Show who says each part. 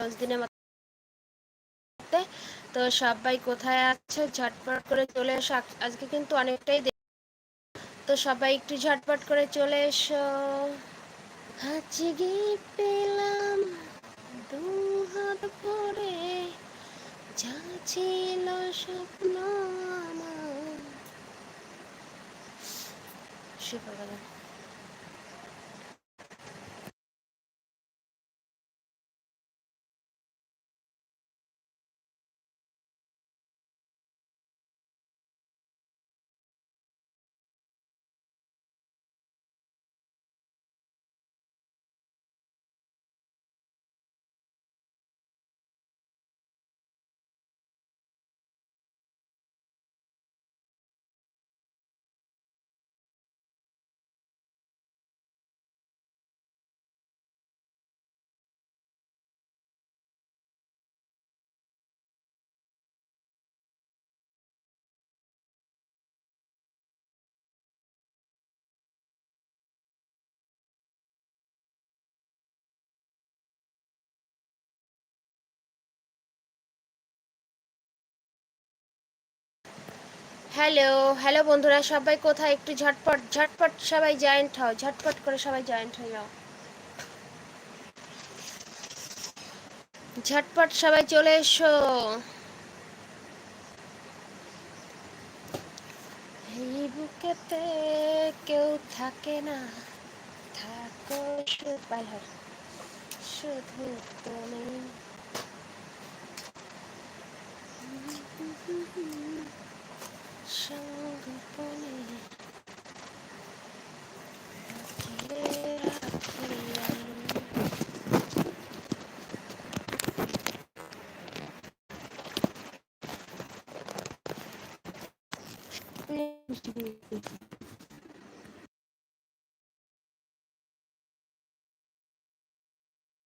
Speaker 1: দশ দিনের মধ্যে তো সবাই কোথায় আছে? ঝটপট করে চলে এসো। আজকে কিন্তু অনেকটাই তো সবাই একটু ঝটপট করে চলে এসো। আজকে পেলাম, দু হাত ভরে। যা ছিল স্বপ্ন আমার। হ্যালো হ্যালো বন্ধুরা, সবাই কোথায়? একটু ঝটপট ঝটপট সবাই জয়েন্ট হও, ঝটপট করে সবাই জয়েন্ট হয়ে যাও। ঝটপট সবাই চলে এসো। এই বুকেতে কেউ থাকে না। থাকো শুধু শুধু তুমি Thank you.